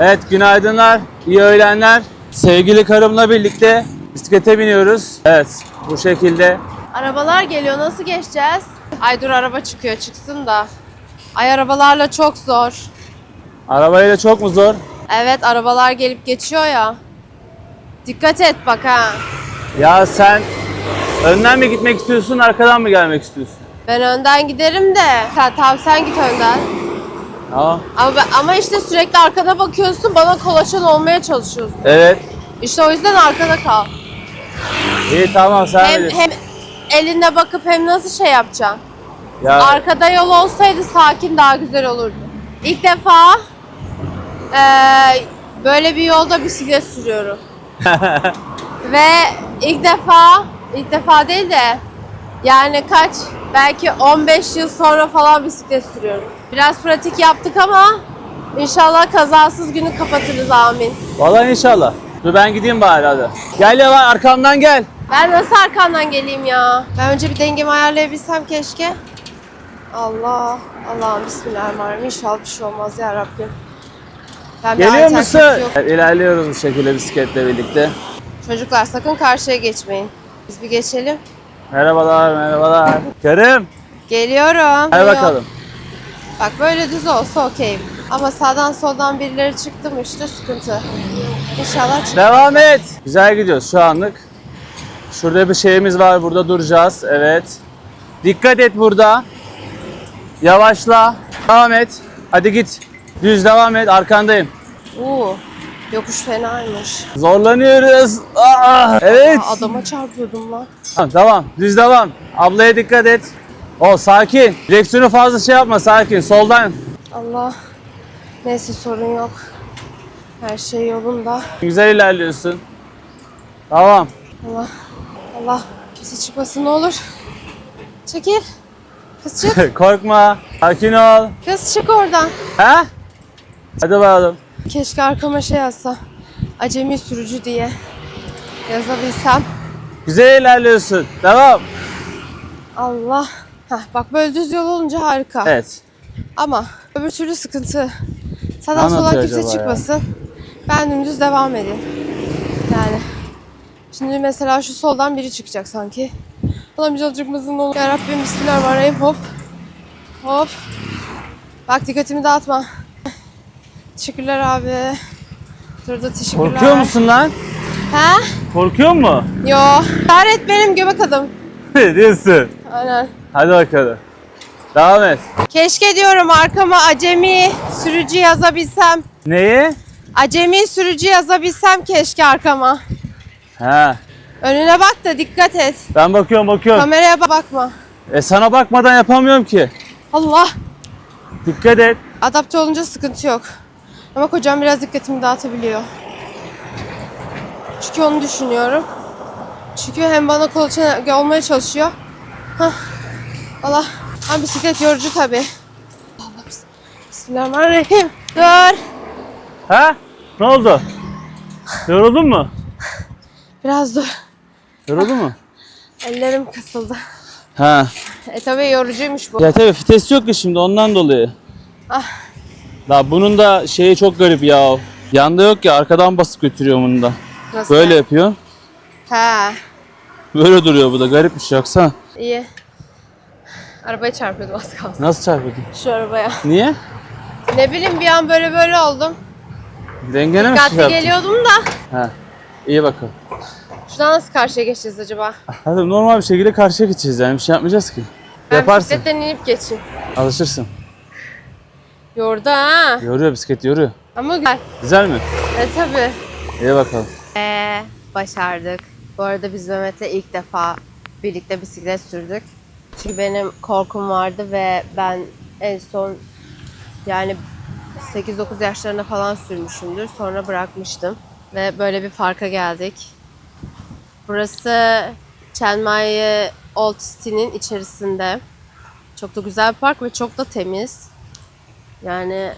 Evet günaydınlar, iyi öğlenler. Sevgili karımla birlikte bisiklete biniyoruz. Evet bu şekilde. Arabalar geliyor nasıl geçeceğiz? Ay dur araba çıkıyor çıksın da. Ay arabalarla çok zor. Arabayla çok mu zor? Evet arabalar gelip geçiyor ya. Dikkat et bak ha. Ya sen önden mi gitmek istiyorsun, arkadan mı gelmek istiyorsun? Ben önden giderim de. Sen, tamam sen git önden. Ama, ama işte sürekli arkada bakıyorsun bana kolaşan olmaya çalışıyorsun. Evet. İşte o yüzden arkada kal. İyi tamam sen Hem, bilirsin. hem elinde bakıp hem nasıl şey yapacaksın? Ya, Arkada yol olsaydı sakin daha güzel olurdu. İlk defa eee, böyle bir yolda bisiklet sürüyorum. Ve ilk defa, ilk defa değil de yani kaç, belki 15 yıl sonra falan bisiklet sürüyorum. Biraz pratik yaptık ama inşallah kazasız günü kapatırız amin. Vallahi inşallah. Dur ben gideyim bari hadi. Gel ya arkamdan gel. Ben nasıl arkandan geleyim ya? Ben önce bir dengemi ayarlayabilsem keşke. Allah, Allah'ım bismillahirrahmanirrahim. İnşallah bir şey olmaz ya Rabbim. Ben bir Geliyor alternatif musun? yok. İlerliyoruz bu şekilde bisikletle birlikte. Çocuklar sakın karşıya geçmeyin. Biz bir geçelim. Merhabalar, merhabalar. Karım, Geliyorum. gel bakalım. Bak böyle düz olsa okeyim. Ama sağdan soldan birileri çıktı mı işte sıkıntı. İnşallah çık. Devam et. Güzel gidiyoruz şu anlık. Şurada bir şeyimiz var. Burada duracağız. Evet. Dikkat et burada. Yavaşla. Devam et. Hadi git. Düz devam et. Arkandayım. Uuu. Yokuş fenaymış. Zorlanıyoruz. Aa, evet. Aa, adama çarpıyordum lan. Tamam, Tamam. Düz devam. Ablaya dikkat et. O sakin. Direksiyonu fazla şey yapma. Sakin. Soldan. Allah. Neyse sorun yok. Her şey yolunda. Güzel ilerliyorsun. Tamam. Allah. Allah. Kimse çıkmasın ne olur. Çekil. Kız çık. Korkma. Sakin ol. Kız çık oradan. Ha? Hadi bakalım. Keşke arkama şey yazsa. Acemi sürücü diye. Yazabilsem. Güzel ilerliyorsun. Devam. Allah. Heh, bak böyle düz yol olunca harika. Evet. Ama öbür türlü sıkıntı. Sağdan anlatıyor kimse acaba ya? çıkmasın. Ben dümdüz devam edeyim. Yani. Şimdi mesela şu soldan biri çıkacak sanki. Ulan bir çıkmasın ne olur. Ya Rabbim bismillahirrahmanirrahim. Hop. Hop. Bak dikkatimi dağıtma. Teşekkürler abi. Dur da teşekkürler. Korkuyor musun lan? He? Korkuyor mu? Yo. Gayret benim göbek adım. Diyorsun. Aynen. Hadi bakalım. Devam et. Keşke diyorum arkama acemi sürücü yazabilsem. Neyi? Acemi sürücü yazabilsem keşke arkama. Ha. Önüne bak da dikkat et. Ben bakıyorum bakıyorum. Kameraya ba- bakma. E sana bakmadan yapamıyorum ki. Allah. Dikkat et. Adapte olunca sıkıntı yok. Ama kocam biraz dikkatimi dağıtabiliyor. Çünkü onu düşünüyorum. Çünkü hem bana kolaçan olmaya çalışıyor. Hah. Allah. Ama bisiklet yorucu tabii. Allah bis- Bismillahirrahmanirrahim. Dur. Ha? Ne oldu? Yoruldun mu? Biraz dur. Yoruldun mu? Ellerim kısıldı. Ha. E tabii yorucuymuş bu. Ya tabii vites yok ki şimdi ondan dolayı. Ah. La bunun da şeyi çok garip ya. Yanda yok ya arkadan basıp götürüyor bunu da. Nasıl? Böyle yapıyor. Ha. Böyle duruyor bu da garip bir şey yoksa. İyi. Arabaya çarpıyordum az kalsın. Nasıl çarpıyordun? Şu arabaya. Niye? Ne bileyim bir an böyle böyle oldum. Dengene mi şey Dikkatli yaptın? geliyordum da. Ha. İyi bakalım. Şuradan nasıl karşıya geçeceğiz acaba? Hadi normal bir şekilde karşıya geçeceğiz yani bir şey yapmayacağız ki. Ben Yaparsın. bisikletten inip geçeyim. Alışırsın. Yordu ha. Yoruyor bisiklet yoruyor. Ama güzel. Güzel mi? E tabi. İyi bakalım. Eee başardık. Bu arada biz Mehmet'le ilk defa birlikte bisiklet sürdük. Çünkü benim korkum vardı ve ben en son yani 8-9 yaşlarında falan sürmüşümdür. Sonra bırakmıştım. Ve böyle bir parka geldik. Burası Chiang Mai Old City'nin içerisinde. Çok da güzel bir park ve çok da temiz. Yani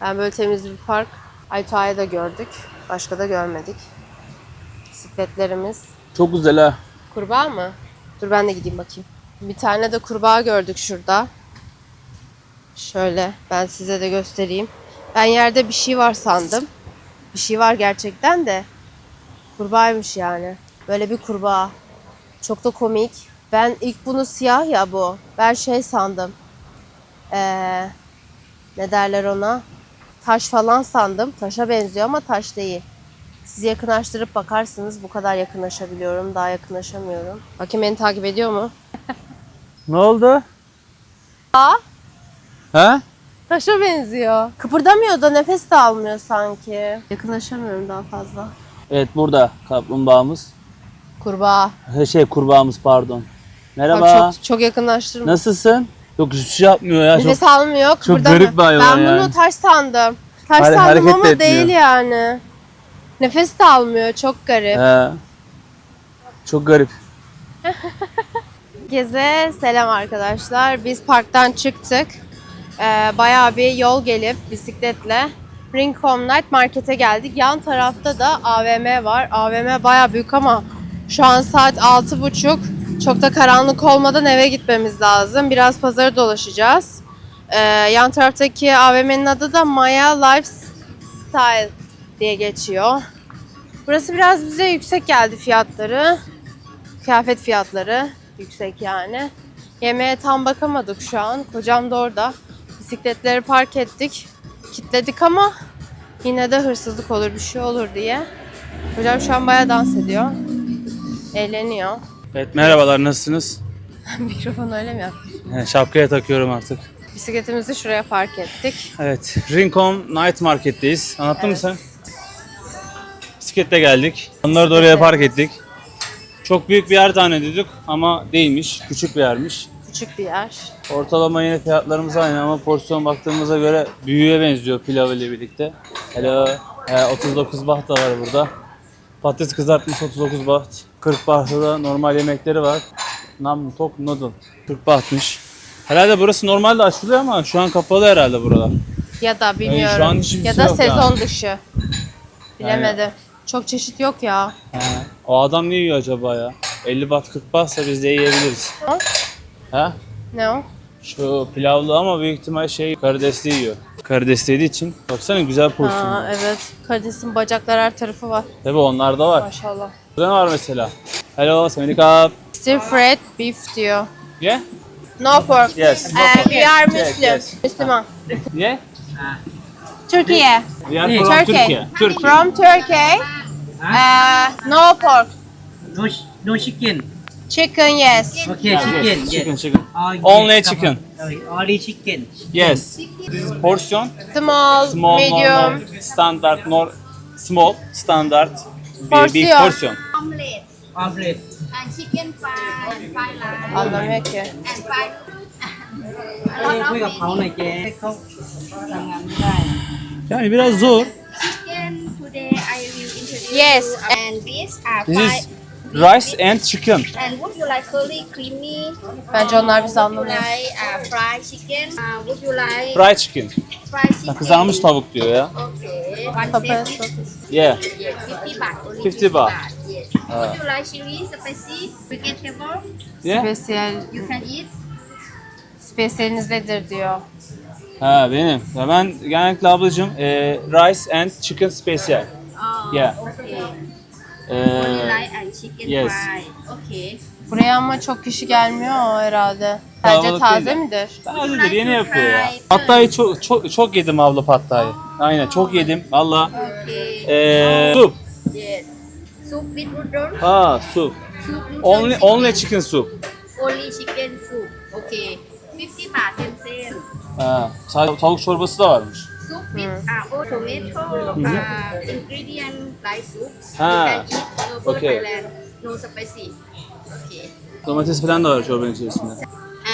ben böyle temiz bir park Aytua'yı da gördük. Başka da görmedik. Bisikletlerimiz. Çok güzel ha. Kurbağa mı? Dur ben de gideyim bakayım. Bir tane de kurbağa gördük şurada. Şöyle ben size de göstereyim. Ben yerde bir şey var sandım. Bir şey var gerçekten de. Kurbağaymış yani. Böyle bir kurbağa. Çok da komik. Ben ilk bunu siyah ya bu. Ben şey sandım. Ee, ne derler ona? Taş falan sandım. Taşa benziyor ama taş değil. Siz yakınlaştırıp bakarsınız. Bu kadar yakınlaşabiliyorum. Daha yakınlaşamıyorum. Bakayım beni takip ediyor mu? Ne oldu? Aa, Ha? taşa benziyor. Kıpırdamıyor da nefes de almıyor sanki. Yakınlaşamıyorum daha fazla. Evet burada kaplumbağamız. Kurbağa. Ha, Şey kurbağamız pardon. Merhaba. Bak çok, çok yakınlaştırma. Nasılsın? Yok hiçbir şey yapmıyor ya. Çok... Nefes almıyor, kıpırdamıyor. garip bir hayvan Ben bunu yani. taş sandım. Taş Hare- sandım hareket de ama etmiyor. değil yani. Nefes de almıyor. Çok garip. He. Çok garip. Herkese selam arkadaşlar. Biz parktan çıktık. Ee, bayağı bir yol gelip bisikletle Rincon Night Market'e geldik. Yan tarafta da AVM var. AVM bayağı büyük ama şu an saat 6.30. Çok da karanlık olmadan eve gitmemiz lazım. Biraz pazarı dolaşacağız. Ee, yan taraftaki AVM'nin adı da Maya Lifestyle diye geçiyor. Burası biraz bize yüksek geldi fiyatları. Kıyafet fiyatları yüksek yani. Yemeğe tam bakamadık şu an. Kocam da orada. Bisikletleri park ettik. Kitledik ama yine de hırsızlık olur bir şey olur diye. Kocam şu an bayağı dans ediyor. Eğleniyor. Evet merhabalar nasılsınız? Mikrofonu öyle mi yaptın? He, şapkaya takıyorum artık. Bisikletimizi şuraya park ettik. Evet Rincon Night Market'teyiz. Anlattın Evet. mı sen? Bisikletle geldik. Onları da oraya park ettik. Çok büyük bir yer zannediyorduk ama değilmiş. Küçük bir yermiş. Küçük bir yer. Ortalama yine fiyatlarımız aynı ama porsiyon baktığımıza göre büyüğe benziyor pilav ile birlikte. Hello. He, 39 baht da var burada. Patates kızartmış 39 baht. 40 bahtta da normal yemekleri var. Nam tok noodle. 40 bahtmış. Herhalde burası normalde açılıyor ama şu an kapalı herhalde buralar. Ya da bilmiyorum. şu an ya şey da yok sezon yani. dışı. Bilemedim. Çok çeşit yok ya. He. O adam ne yiyor acaba ya? 50 baht 40 bahtsa biz de yiyebiliriz. Ha? Ne o? Şu pilavlı ama büyük ihtimal şey karidesli yiyor. Karidesli yediği için baksana güzel porsiyon. Aa, evet. Karidesin bacaklar her tarafı var. Tabii onlar da var. Maşallah. Burada ne var mesela? Hello, Semenika. Stir fried beef diyor. Yeah? No pork. Yes. Uh, we are Muslim. yes. Müslüman. Yeah? Turkey. We are from. Turkey. Turkey. From Turkey. Uh, no pork. No, sh- no chicken. Chicken, yes. Okay, Yeah, chicken. yes, chicken, yes. chicken. Oh, Only yes, come chicken. on. Okay, only chicken. Yes. This is portion. Small, Small, medium. normal, standard, nor small, standard, big, big Porsiyon. portion. omelette Omelette. and chicken fry and fried rice Anlamıyor ki. and fried เอ้ยคุยกับเขาหน่อยเจ๊เขาทำงานไม่ได้ Yani biraz zor. chicken. Today I will introduce Yes. and these are This is rice and chicken. And would you like curly creamy? Bence onlar bizi Would you anlamıyor. like uh, fried chicken? Uh, would you like Fried chicken. fried chicken? Kızarmış tavuk diyor ya. Okay. One Papaya set. Yeah. yes, 50 baht. Only 50 baht. Yes. Would you like chili, spicy, vegetable? Yeah. Spesiyel, You can eat. spesiyeliniz nedir diyor. Ha benim. Ya ben genellikle ablacığım e, rice and chicken special. Oh, Yeah. Okay. E, Only like and chicken yes. fry. Okay. Buraya ama çok kişi gelmiyor herhalde. Bence Kalabalık taze değil. midir? tazedir yeni yapıyor ya. Pattayı çok çok çok yedim abla pattayı. Aynen çok yedim. Valla. Okay. E, soup. Yes. Soup with udon. Ha soup. Soup Only chicken. only chicken soup. Only chicken soup. Okay. 50 baht sen sen. Ha, sadece tavuk çorbası da varmış. Tomato uh, ingredient like soup. Ah. You can eat over Okay. Thailand. No spicy. Okay. Domates falan da var çorbanın içerisinde.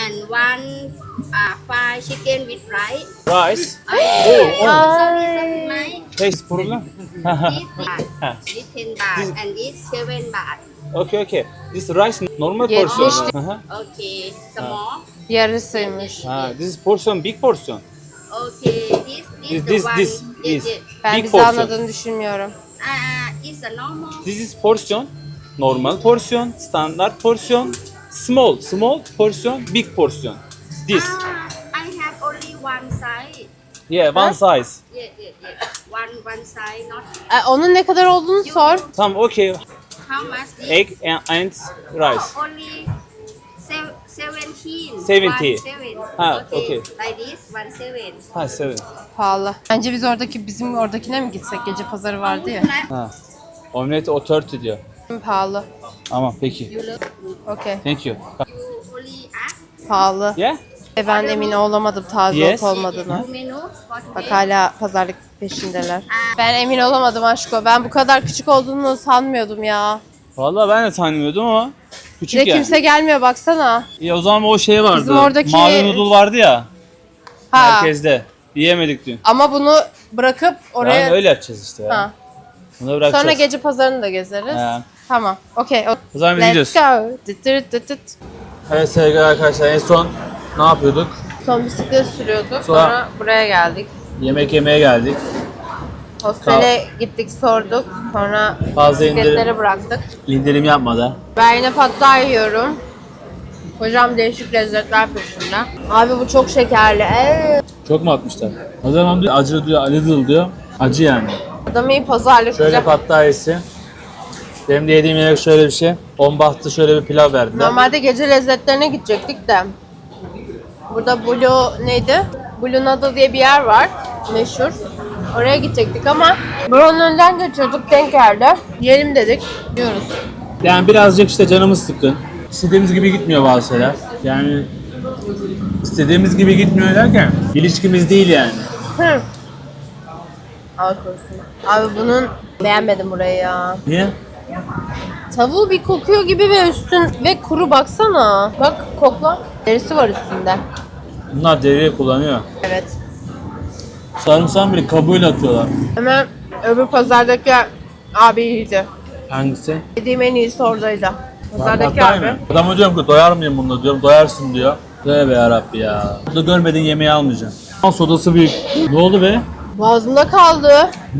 And one uh, fried chicken with rice. Rice. Oh, oh. Sorry, sorry, my. Taste problem. This baht. This 10 baht and this 7 baht. okay okay. This rice normal portion. yes. Aha. Okay. Small. Yarısıymış. Ha, this is portion big portion. Okay. This This this, this one. this is. Ben big bizi portion. anladığını düşünmüyorum. Uh, it's a normal. This is portion. Normal portion, standard portion, small, small portion, big portion. This. Ah, I have only one size. Yeah, one size. Yeah, yeah, yeah. One one size, not E, onun ne kadar olduğunu sor. Tamam, okay. how much this? Egg and, and rice. Oh, only seventeen. Seventy. One seven. Ah, okay. Like this, one seven. Ha, seven. Pahalı. Bence biz oradaki bizim oradakine mi gitsek? Gece pazarı vardı ya. Ha. Omlet o 30 diyor. Pahalı. Tamam, peki. Okey. Thank you. Pahalı. Yeah? E ben emin olamadım taze Yes. olup olmadığına. Bak hala pazarlık peşindeler. Ben emin olamadım aşko. Ben bu kadar küçük olduğunu sanmıyordum ya. Vallahi ben de tanımıyordum ama küçük de yani. kimse gelmiyor baksana. Ya o zaman o şey vardı. Bizim oradaki- Mavi noodle vardı ya Ha. merkezde. Yiyemedik dün. Ama bunu bırakıp oraya... Yani öyle yapacağız işte ya. Ha. Bunu bırakacağız. Sonra gece pazarını da gezeriz. He. Tamam. Okey. o- O zaman biz Let's gidiyoruz. go. Tıt tırıt tıt tıt. Evet sevgili arkadaşlar en son ne yapıyorduk? Son bisiklet sürüyorduk. Sonra- Sonra buraya geldik. Yemek yemeye geldik. Hostele gittik sorduk. Sonra Fazla indirim. bıraktık. İndirim yapmadı. Ben yine patlar yiyorum. Hocam değişik lezzetler peşinde. Abi bu çok şekerli. Ee, Çok mu atmışlar? O zaman diyor acı diyor, Lidl diyor. Acı yani. adam iyi pazarlık Şöyle pattayesi. Benim de yediğim yemek şöyle bir şey. On bahtı şöyle bir pilav verdiler. Normalde gece lezzetlerine gidecektik de. Burada Blue neydi? Blue Noodle diye bir yer var. Meşhur. Oraya gidecektik ama buranın önden geçiyorduk denk geldi. Yiyelim dedik. Yiyoruz. Yani birazcık işte canımız sıkkın. İstediğimiz gibi gitmiyor bazı şeyler. Yani istediğimiz gibi gitmiyor derken ilişkimiz değil yani. Hı. Al korusun. Abi bunun beğenmedim burayı ya. Niye? Tavuğu bir kokuyor gibi ve üstün ve kuru baksana. Bak kokla. Derisi var üstünde. Bunlar deriyi kullanıyor. Evet. Sarımsağın bile kabuğuyla atıyorlar. Hemen öbür pazardaki abi iyiydi. Hangisi? Yediğim en iyisi oradaydı. Pazardaki Hatta abi. mı? Adama diyorum ki doyar mıyım bununla diyorum. Doyarsın diyor. Tövbe yarabbi ya. Burada görmediğin yemeği almayacaksın. Al sodası büyük. Ne oldu be? Boğazımda kaldı.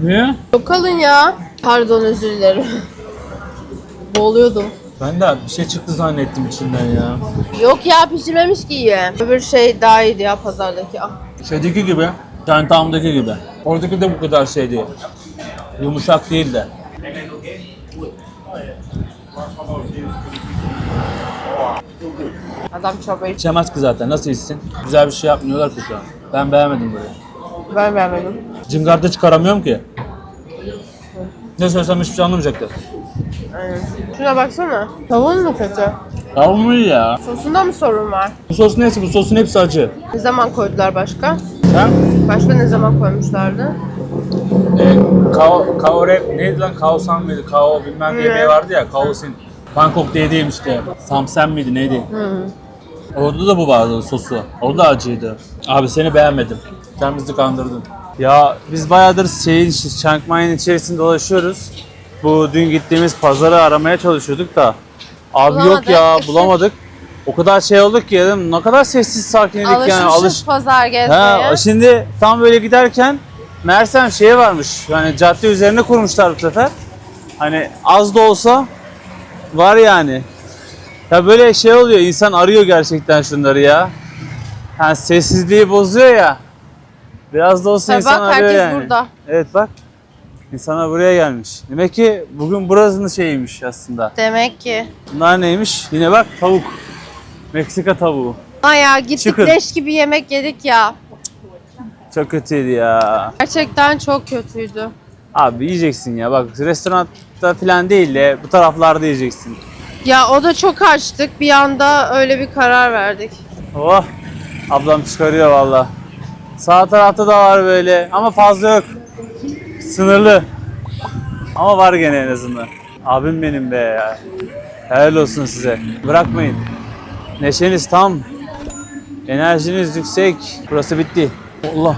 Niye? Çok kalın ya. Pardon özür dilerim. Boğuluyordum. Ben de bir şey çıktı zannettim içinden ya. Yok ya pişirmemiş ki iyi. Öbür şey daha iyiydi ya pazardaki. Ah. Şeydeki gibi. Çantamdaki gibi. Oradaki de bu kadar şey değil. Yumuşak değil de. Adam çorbayı İçemez ki zaten. Nasıl içsin? Güzel bir şey yapmıyorlar ki şu an. Ben beğenmedim burayı. ben beğenmedim. Cıngarda çıkaramıyorum ki. Ne söylesem hiçbir şey anlamayacaklar. Aynen. Şuna baksana. Tavuğun mu kötü? Tamam mı ya? Sosunda mı sorun var? Bu sos neyse bu sosun hepsi acı. Ne zaman koydular başka? Ha? Başka ne zaman koymuşlardı? E, kao, kao rap neydi lan? Kao san mıydı? Kao bilmem ne yemeği vardı ya. Kao sin. Bangkok diye değil işte. Samsen miydi neydi? Orada da bu vardı sosu. O da acıydı. Abi seni beğenmedim. Sen bizi kandırdın. Ya biz bayağıdır şeyin, Chiang Mai'nin içerisinde dolaşıyoruz. Bu dün gittiğimiz pazarı aramaya çalışıyorduk da. Abi yok Bulamadık. ya bulamadık. O kadar şey olduk ki dedim ne kadar sessiz sakinledik Alışmışız yani alış. pazar gezmeye. Ha, şimdi tam böyle giderken Mersem şeye varmış. Yani cadde üzerine kurmuşlar bu sefer. Hani az da olsa var yani. Ya böyle şey oluyor insan arıyor gerçekten şunları ya. Yani sessizliği bozuyor ya. Biraz da olsa Ha, insan bak, arıyor herkes yani. burada. Evet bak. İnsanlar buraya gelmiş. Demek ki bugün burasının şeyiymiş aslında. Demek ki. Bunlar neymiş? Yine bak tavuk. Meksika tavuğu. Ha ya gittik Çıkın. leş gibi yemek yedik ya. Çok kötüydü ya. Gerçekten çok kötüydü. Abi yiyeceksin ya bak restoranda falan değil de bu taraflarda yiyeceksin. Ya o da çok açtık. Bir anda öyle bir karar verdik. Oh ablam çıkarıyor valla. Sağ tarafta da var böyle ama fazla yok. Sınırlı. Ama var gene en azından. Abim benim be ya. Helal olsun size. Bırakmayın. Neşeniz tam. Enerjiniz yüksek. Burası bitti. Allah.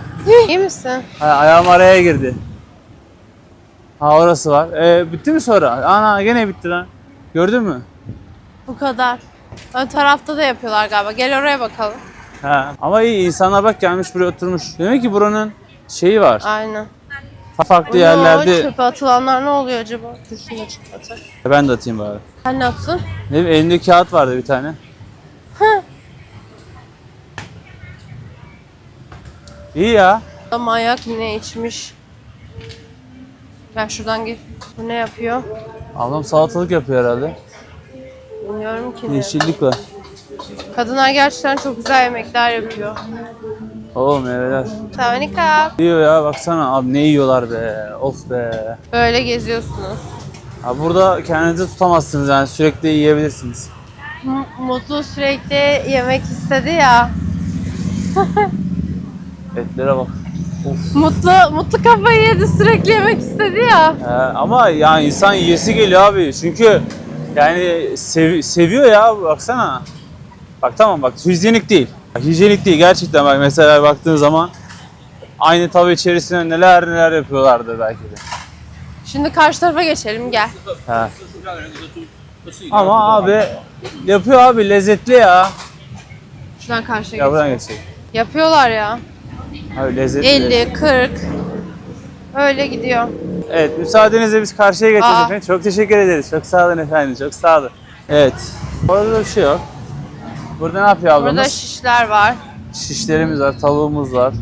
İyi misin? Ha, ayağım araya girdi. Ha orası var. Ee, bitti mi sonra? Ana gene bitti lan. Gördün mü? Bu kadar. Ön tarafta da yapıyorlar galiba. Gel oraya bakalım. Ha. Ama iyi insanlar bak gelmiş buraya oturmuş. Demek ki buranın şeyi var. Aynen. Farklı O yerlerde. çöpe atılanlar ne oluyor acaba? Da çöpe atayım. Ben de atayım bari. Sen ne yaptın? Ne bileyim elinde kağıt vardı bir tane. İyi ya. Manyak ne içmiş. Gel şuradan git. Bu ne yapıyor? Ablam salatalık yapıyor herhalde. Bilmiyorum ki ne. Yeşillik var. Kadınlar gerçekten çok güzel yemekler yapıyor. Oo meyveler. Savanika. Yiyor ya baksana abi ne yiyorlar be. Of be. Böyle geziyorsunuz. Abi burada kendinizi tutamazsınız yani sürekli yiyebilirsiniz. M- Mutlu sürekli yemek istedi ya. Etlere bak. Of. Mutlu mutlu kafayı yedi sürekli yemek istedi ya. He, ama yani insan yiyesi geliyor abi. Çünkü yani sev- seviyor ya baksana. Bak tamam bak hijyenik değil. Bak, hijyenik değil gerçekten bak mesela baktığın zaman aynı tava içerisine neler neler yapıyorlardı belki de. Şimdi karşı tarafa geçelim gel. He. Ama abi yapıyor abi lezzetli ya. Şuradan karşıya Ya buradan geçelim. geçelim. Yapıyorlar ya. Lezzetli. 50, 40. Öyle gidiyor. Evet müsaadenizle biz karşıya geçeceğiz Aa. efendim. Çok teşekkür ederiz. Çok sağ olun efendim. Çok sağ olun. Evet. Orada da bir şey yok. Burada ne yapıyor ablamız? Burada şişler var. Şişlerimiz var, tavuğumuz var.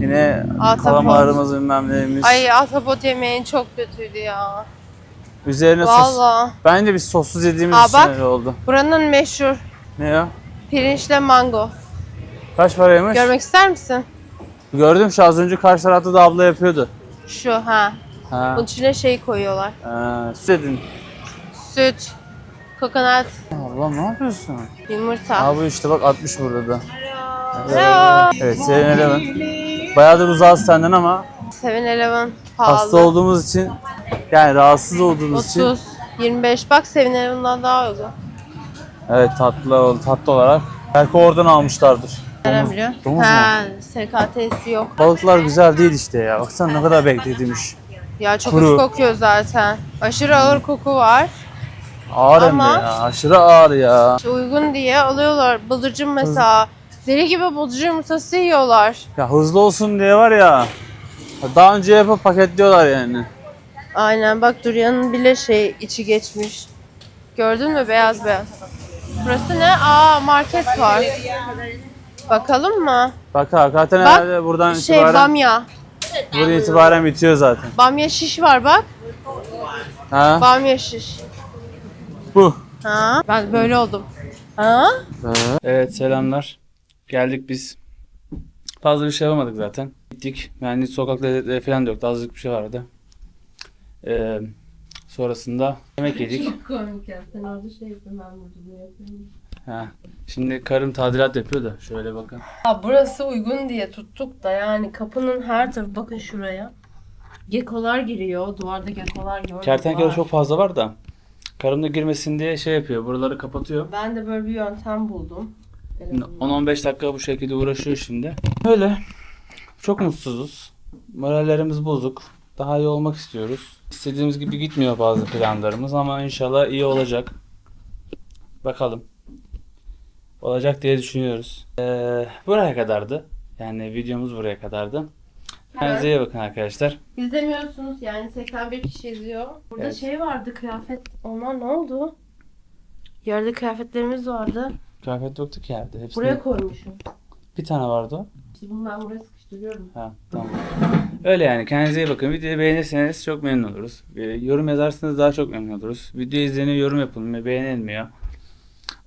Yine Ahtapot. kalamarımız bilmem neyimiz. Ay ahtapot yemeğin çok kötüydü ya. Üzerine sos. Valla. Bence biz sossuz yediğimiz Aa, için bak. öyle oldu. Buranın meşhur Ne ya? pirinçle mango. Kaç paraymış? Görmek ister misin? Gördüm şu az önce karşı tarafta da abla yapıyordu. Şu ha. Ha. Bunun içine şey koyuyorlar. Ha. Süt dedin. Süt, kokonat, Abla ne yapıyorsun? yumurta. Aa bu işte bak 60 burada da. Hello. Evet Seven Eleven. Bayağıdır uzağız senden ama 7-Eleven pahalı. hasta olduğumuz için yani rahatsız olduğumuz için 30, 25. Bak 7-Eleven'dan daha uygun. evet tatlı tatlı olarak belki oradan almışlardır. Biliyor? domuz mu? Ha, SKT'si yok. Balıklar güzel değil işte ya. Baksana ne kadar beklediymiş. Ya çok Kuru. kokuyor zaten. Aşırı ağır koku var. Ağır hem de Ama- ya. Aşırı ağır ya. İşte uygun diye alıyorlar. Bıldırcın mesela. Deli gibi bıldırcın yumurtası yiyorlar. Ya hızlı olsun diye var ya. Daha önce yapıp paketliyorlar yani. Aynen bak Durian'ın bile şey içi geçmiş. Gördün mü beyaz beyaz. Burası ne? Aa market var. Bakalım mı? Bak ha, zaten Bak, herhalde buradan Şey itibaren, bamya. buradan itibaren bitiyor zaten. Bamya şiş var bak. Ha? Bamya şiş. Bu. Ha? Ben böyle oldum. Ha? Evet selamlar. Geldik biz. Fazla bir şey yapamadık zaten. Gittik. Yani sokak lezzetleri falan da yoktu. Azıcık bir şey vardı. Ee, sonrasında yemek yedik. komik ya. Sen orada şey yapın ben burada bunu yapıyorum. Ha. Şimdi karım tadilat yapıyor da şöyle bakın. Ya burası uygun diye tuttuk da yani kapının her tarafı bakın şuraya. Gekolar giriyor. Duvarda gekolar gördüm. Kertenkele çok fazla var da karım da girmesin diye şey yapıyor. Buraları kapatıyor. Ben de böyle bir yöntem buldum. 10-15 dakika bu şekilde uğraşıyor şimdi. Öyle. Çok mutsuzuz. Morallerimiz bozuk. Daha iyi olmak istiyoruz. İstediğimiz gibi gitmiyor bazı planlarımız ama inşallah iyi olacak. Bakalım. Olacak diye düşünüyoruz. Ee, buraya kadardı. Yani videomuz buraya kadardı. Kendinize iyi bakın arkadaşlar. İzlemiyorsunuz yani 81 kişi izliyor. Burada Evet. şey vardı kıyafet. Onlar ne oldu? Yerde kıyafetlerimiz vardı. Kıyafet yoktu ki yerde. Hepsini... Buraya koymuşum. Bir tane vardı o. İşte bunu ben buraya sıkıştırıyorum. Ha, tamam. Öyle yani kendinize iyi bakın. Videoyu beğenirseniz çok memnun oluruz. Ee, yorum yazarsanız daha çok memnun oluruz. Video izleniyor, yorum yapılmıyor, beğenilmiyor.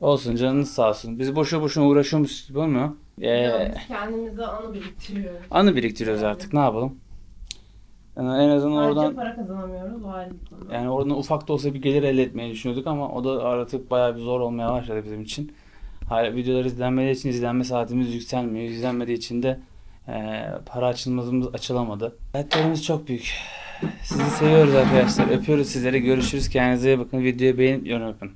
Olsun canınız sağ olsun. Biz boşu boşuna uğraşıyormuş gibi olmuyor. Ee, Biz kendimize anı biriktiriyoruz. anı biriktiriyoruz artık ne yapalım. Yani en azından Ayrıca oradan para kazanamıyoruz. O ayrı yani oradan ufak da olsa bir gelir elde etmeyi düşünüyorduk ama o da artık bayağı bir zor olmaya başladı bizim için. Hala videolar izlenmediği için izlenme saatimiz yükselmiyor. İzlenmediği için de e, para açılmamız açılamadı. Dertlerimiz çok büyük. Sizi seviyoruz arkadaşlar. Öpüyoruz sizleri. Görüşürüz. Kendinize iyi bakın. Videoyu beğenip yorum yapın.